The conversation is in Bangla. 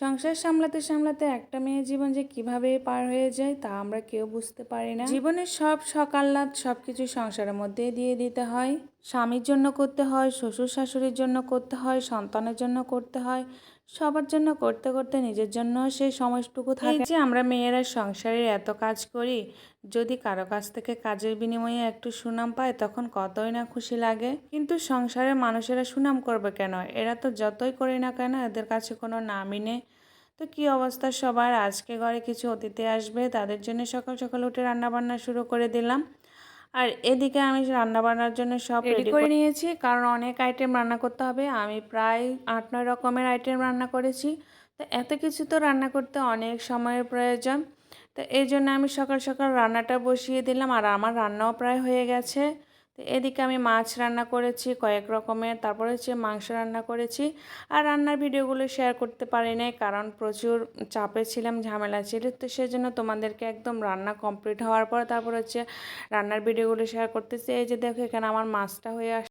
সংসার সামলাতে সামলাতে একটা মেয়ের জীবন যে কীভাবে পার হয়ে যায় তা আমরা কেউ বুঝতে পারি না। জীবনের সব সকাল্লাত সব কিছু সংসারের মধ্যেই দিয়ে দিতে হয়। স্বামীর জন্য করতে হয় শ্বশুর শাশুড়ির জন্য করতে হয় সন্তানের জন্য করতে হয়। সবার জন্য করতে করতে নিজের জন্য সেই সময়টুকু থাকে। যে আমরা মেয়েরা সংসারের এত কাজ করি যদি কারও কাছ থেকে কাজের বিনিময়ে একটু সুনাম পায় তখন কতই না খুশি লাগে। কিন্তু সংসারের মানুষেরা সুনাম করবে কেন? এরা তো যতই করি না কেন এদের কাছে কোনো নামই নেই। তো কি অবস্থা সবার? আজকে ঘরে কিছু অতিথি আসবে তাদের জন্য সকাল সকাল উঠে রান্না বান্না শুরু করে দিলাম। আর এদিকে আমি রান্না বান্নার জন্য সব রেডি করে নিয়েছি কারণ অনেক আইটেম রান্না করতে হবে। আমি প্রায় আট নয় রকমের আইটেম রান্না করেছি। তো এত কিছু তো রান্না করতে অনেক সময়ের প্রয়োজন। তো এই জন্য আমি সকাল সকাল রান্নাটা বসিয়ে দিলাম আর আমার রান্নাও প্রায় হয়ে গেছে। তো এদিকে আমি মাছ রান্না করেছি, কয়েক রকমের। তারপরে হচ্ছে মাংস রান্না করেছি। আর রান্নার ভিডিওগুলো শেয়ার করতে পারি নাই, কারণ প্রচুর চাপে ছিলাম, ঝামেলা ছিল। তো সেজন্য তোমাদেরকে একদম রান্না কমপ্লিট হওয়ার পর তারপর হচ্ছে রান্নার ভিডিওগুলো শেয়ার করতেছি। এই যে দেখো, এখানে আমার মাছটা হয়ে আস